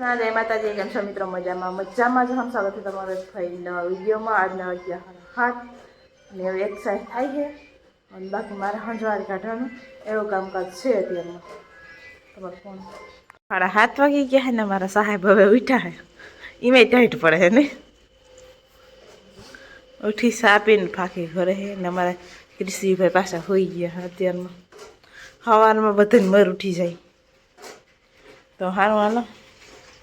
ના જય માતાજી કેમ છો મિત્રો મજામાં? મજામાં જ હમ સ્વાગત છે તમારો ફરી નવા વિડીયોમાં આજના વાગ્યા હાથ ને એવું એક્સરસાઇઝ થાય છે. અને બાકી મારે હંજવાર કાઢવાનું. એવું કામકાજ છે અત્યારમાં તમારો ફોન મારા હાથ વાગી ગયા છે ને, મારા સાહેબ હવે ઉઠ્યા છે. એમાં ટાઈટ પડે છે ને. ઉઠી સાપીને ફાંકી ઘરે છે ને, અમારા કૃષિભાઈ પાછા હોઈ ગયા અત્યારમાં. સવારમાં બધાને મર ઉઠી જાય. તો સારું હાલો.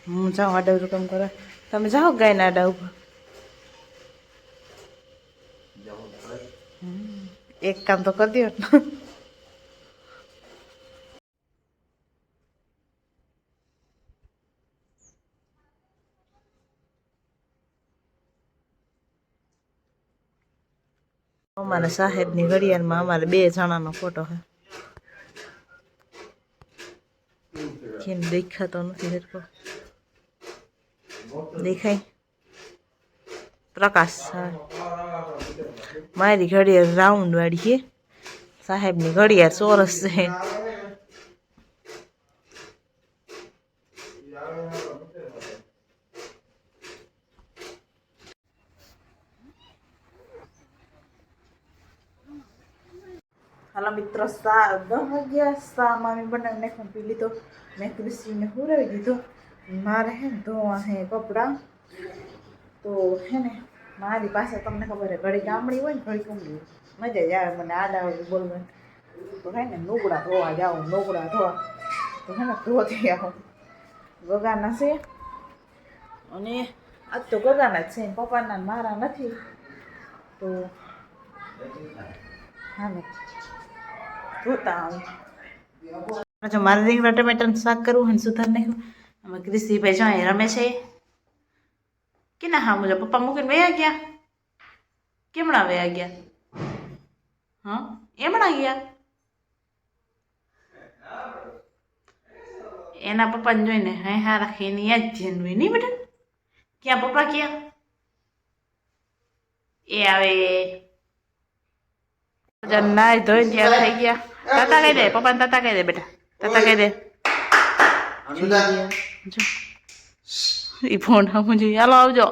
હું જાઉં આડા કામ કરવા. તમે જાઓ ગાયના આડા ઉપર એક કામ તો કરી દો. ને અમારા સાહેબની ઘડિયાળમાં અમારે બે જણાનો ફોટો છે. કેમ દેખાતો નથી દેખાય. પ્રકાશ. મારી ઘડિયાળ રાઉન્ડ વાળી છે. સાહેબની ઘડિયાળ ચોરસ છે. હાલો મિત્રો, સા દસ વાગ્યા, સા મામી બનાવી મેં લીધો મેં કૃષિને હુરાવી દીધો. મારે હે ને ધોવા હે કપડાં. તો હે ને, મારી પાસે તમને ખબર હે, ઘડી ગામડી હોય ને, ઘડી કુંડી મજા જ આવે મને, આડા આવડું બોલવાનું. તો હે ને નોકડા ધોવા જાઉં નોકડા ધોવા. તો હે ને, ધોતી આવું. ગગાના છે. અને આજ તો ગગાના જ છે, પપ્પાના મારા નથી. તો હા ને, ધોતા આવું. જો મારે રીંગણા, ટમેટાનું શાક કરવું હોય ને, સુધાર નાખ્યું. આમાં ક્રિસ્તીભાઈ જો અહીં રમે છે કે ના હા મુજબ પપ્પા મૂકીને વયા ગયા કેમણા વયા ગયા હા એમણા ગયા એના પપ્પાને જોઈને હે હા રાખી એની યાદ જેનવી નહીં બેટા ક્યાં પપ્પા ક્યાં એ આવે નાય ધોઈને ત્યાં થઈ ગયા તાતા કહી દે પપ્પાને તાતા કહી દે બેટા તાતા કહી દે ઈ ફોન આવું જોઈએ હાલો આવજો.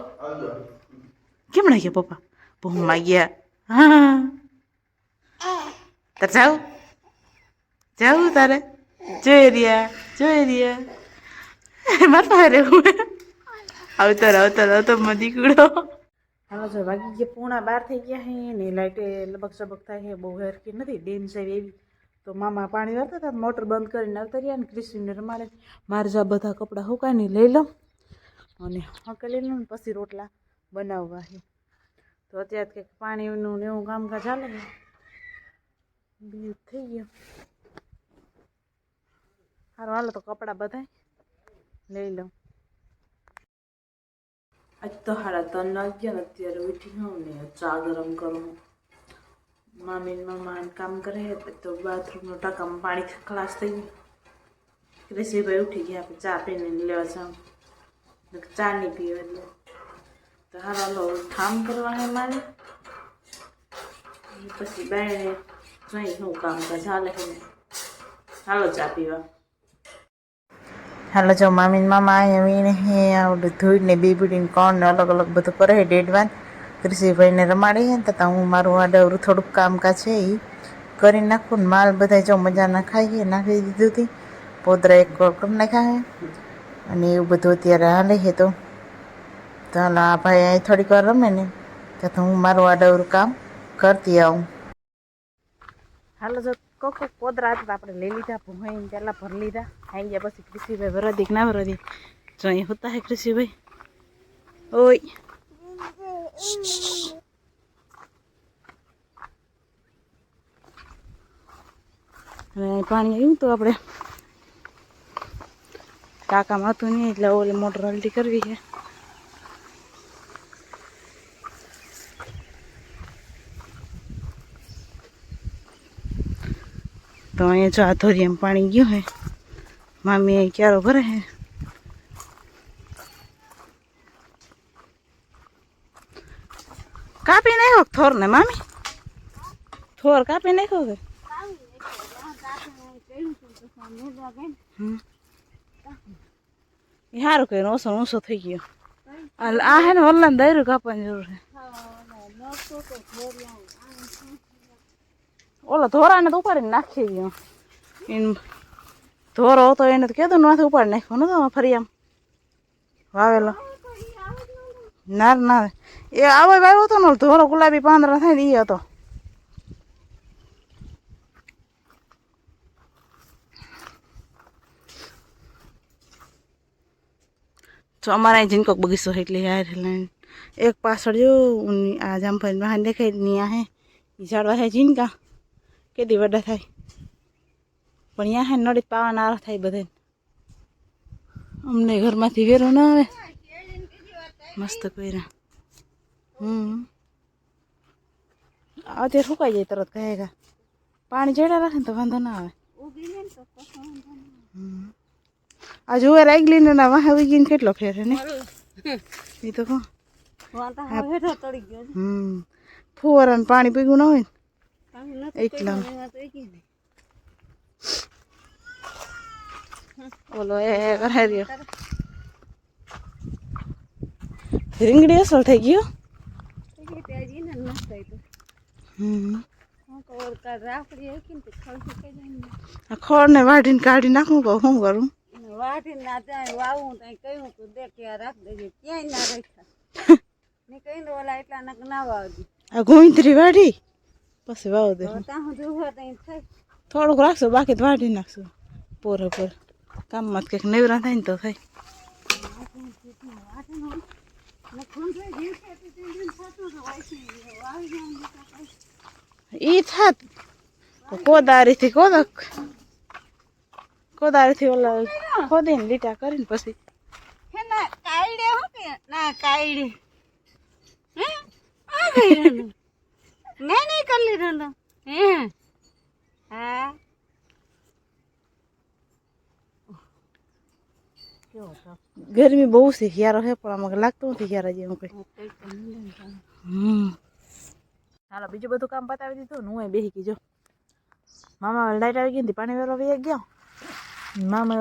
કેમ ના ગયા પપ્પા? ભૂમમાં ગયા હા. તારે જાઉં જાઉં તારે. જોઈ રહ્યા જોઈ રહ્યા. માર પાસે રહેવું આવતો આવતો રહો તો મધી કુડો હાલો જો વાગી ગયા પૂણા બાર થઈ ગયા હે ને લાઈટે લબક સબક થાય છે બહુ હેરકી નથી ડેમ છે એવી. તો મામા પાણી વાળતા હતા મોટર બંધ કરીને આવતા રહ્યા ને ક્રિસ્ટીને રમાડે. મારે જો બધા કપડાં હુકાઈને લઈ લઉં અને હકેલી લઉં ને પછી રોટલા બનાવવા છે. તો અત્યારે કંઈક પાણીનું ને એવું કામકાજ ચાલે ને, બીજું થઈ ગયું. સારું હાલો તો કપડાં બધા લઈ લઉં. આજ તો હાડા ત્રણ વાગ્યા અત્યારે ઉઠી હોઉં ને ચા ગરમ કરું. મામી મામા કામ કરે તો બાથરૂમનો ટાંકામાં પાણી ખલાસ થઈ ગયું. ક્રિશીભાઈ ઉઠી ગયા ચા પીને લેવા જાઉં ચા નહીં પીવે એટલે તો હાલો હાલો ઠામ કરવા હે મારે. પછી બેને જોઈ શું કામ હાલે ચાલે હાલો ચા પીવા. હાલો, જો મામીન મામા અહીંયા વીને હે આવડું ધોઈને બીબડીને કોણ અલગ અલગ બધું કરે ડેડવાન. કૃષિભાઈને રમાડી હે ને તો હું મારું આડવરું થોડુંક કામકાજ છે એ કરી નાખું ને માલ બધા જો મજાના ખાઈએ નાખી દીધું હતી પોદરા એક કરી નાખ્યા અને એવું બધું અત્યારે હાલે છે તો ચાલો આ ભાઈ અહીં થોડીક વાર રમે ને તો હું મારું આડવરું કામ કરતી આવું હાલો, જો કોક પોદરા હતા આપણે લઈ લીધા ભૂંગાઈને પહેલાં ભરી લીધા. આવી ગયા પછી કૃષિભાઈ ભરવા ના વરદી? જો અહીં હોતા હે કૃષિભાઈ. ઓય. અને પાણી આવ્યું તો આપણે ટાંકામાં હતું નહીં એટલે ઓલી મોટર હલટી કરવી છે. તો અહીંયા જો આ એમ પાણી ગયું હે મામી ક્યારો ભરે હે કાપી નાખો થોર ને મામી થોર કાપી નાખો કે હમ. એ સારું કર્યું ઓછો ઊંચો થઈ ગયો આ આ હે ને ઓનલાઈન દર્યું કાપવાની જરૂર છે ઓલો ધોરાને તો ઉપાડીને નાખી ગયો એન ધોરો હતો એને તો કીધું નથી ઉપાડી નાખ્યો નતો ફરી આમ વાવેલો ના ના. એ આવો આવ્યો હતો ને ધોરો ગુલાબી પાંદરા થાય ને એ હતો. તો અમારા અહીં જઈને કોઈક બગીચો એટલે યાર એક પાછળ જો આ જામફળ બહાર દેખાય ત્યાં હે. ઝાડવા છે જીનકા કેદી વડા થાય. પણ ત્યાં હે નડી પાવાના આરો થાય બધે અમને ઘરમાંથી વેરો ના આવે. મસ્ત કર્યા. હમ. અત્યારે સુકાઈ જાય તરત કહેગા પાણી ચડ્યા રાખે ને તો વાંધો ના આવે. હમ. આ જુએ રાગલી ને ના વાહે ઉગીને કેટલો ફેર ને? એ તો કહો. હમ. ફુવારાને પાણી પીગું ના હોય ને? એટલા ઓલો એ કરાય રહ્યો. રીંગણી અસલ થઈ ગયો ખોળ ને વાઢીને કાઢી નાખું કહું શું કરું? વાટી ના ત્યાં વાવું ત્યાં કહ્યું તું દે કે રાખ દેજે ક્યાંય ના રાખ્યા. ને કહીને ઓલા એટલા નક ના વાવજી. આ ગોઈંત્રી વાઢી? પછી વાવ દે. થોડુંક રાખશું બાકી તો વાઢી નાખશું. પોરે પર કામમાં કંઈક નેવરા થાય ને તો થાય ને ખૂંચાઈ જીવશે તો તે દિન થતું તો વાંચી વાવી જવાનું ઈ થાત કોદારીથી કોદક કોદારીથી ઓલા ખોદીને લીટા કરીને પછી ના કાયડે હો કે ના કાયડે હે આ ગઈ રનો ના નહીં કરી લીધો હે હા ગરમી બહુ છે હિયારો હે પણ આમાં લાગતું નથી હિયારા જેવું કઈ હમ હાલો, બીજું બધું કામ પતાવી દીધું હું એ બેસી ગઈ, જો. મામા લાઈટ આવી ગઈ ને પાણી વેલો વી ગયો. મામા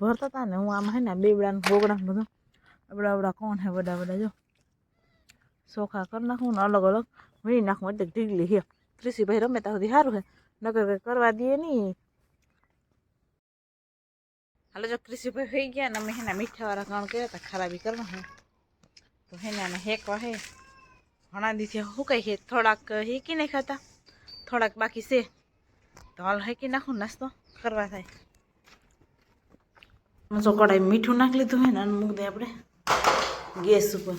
ભરતા હતા ને હું આમ હે ને બેવડા ને બધું. અબડા અબડા કોણ હે બધા બધા, જો. ચોખા કરી નાખું ને અલગ અલગ વીણી નાખું એટલે ઢીગલી હે. ત્રીસી રમે ત્યાં સુધી સારું હે. નકર કરવા દઈએ નહીં. હાલો, જો ક્રિશીભાઈ થઈ ગયા ને અમે હેના મીઠાવાળા કામ કર્યા હતા, ખરાબી કરવા હે. તો હેના હેકવા હે. ઘણા દિવસે હુકાઈ છે? થોડાક હેકી નહીં ખાતા? થોડાક બાકી છે. તો હાલ હેકી નાખું? નાસ્તો કરવા થાય. મસો કડાઈ મીઠું નાખી લીધું હોય ને અને મૂકી દે આપણે ગેસ ઉપર.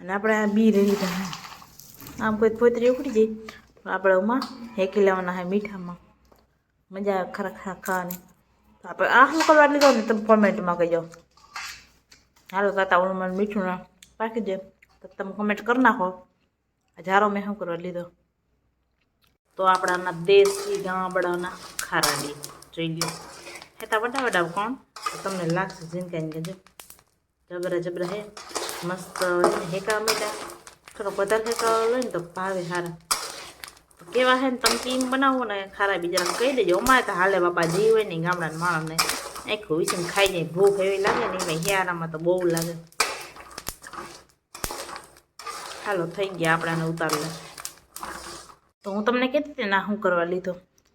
અને આપણે આ બી રહી લીધા આમ કોઈ પોતરી ઉખડી જાય. આપણે એમાં હેકી લેવાના હે મીઠામાં. મજા આવે ખરા ખરા ખાવાની. આપણે આ શું કરવા લીધો ને? તમે કોમેન્ટમાં કહેજો. હાલો તાતા ઓલું મીઠું ના પાકી દે. તો તમે કોમેન્ટ કરી નાખો. હજારો જારો મેં શું કરવા લીધો? તો આપણાના દેશી ગામડાના ખારાડી. જોઈ લ્યો. હેતા વડા વડા કોણ? તમને લાગશે જિંદગી જો. જબરા જબરા હે. મસ્ત હેકા મેટા થોડોક વધારે હેકા લઈને તો ભાવે સારા કેવા હે ને તમે ટીમ બનાવો ને ખારા બીજા કહી દેજો. અમારે તો હાલે બાપા જી હોય ને ગામડાના માણસને. આખું વિસીને ખાઈ જાય. ભૂખ એવી લાગે ને એમાં હિયારામાં તો બહુ લાગે. હાલો થઈ ગયા આપણાને ઉતારી લે તો હું તમને કહેતી હતી, ના શું કરવા લીધો.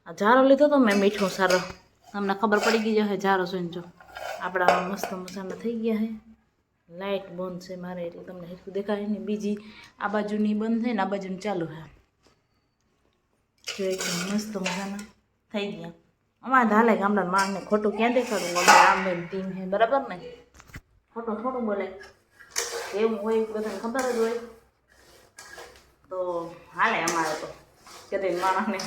આ જારો લીધો તો મેં મીઠો સારો. તમને ખબર પડી ગઈ જશે જારો જોઈને જો. આપણા મસ્ત મસાલા થઈ ગયા છે લાઇટ બંધ છે મારે, એટલે તમને હેરખું દેખાય ને બીજી આ બાજુની બંધ છે ને, આ બાજુની ચાલુ છે. એકદમ મસ્ત મજાના થઈ ગયા. અમારે ધાલે ગામડા માણને ખોટું ક્યાં દેખાડું? અમે આમ ટીમ છે, બરાબર ને? ખોટું થોડું બોલે. એવું હોય, બધાને ખબર જ હોય. તો હાલે અમારે તો કે માણસને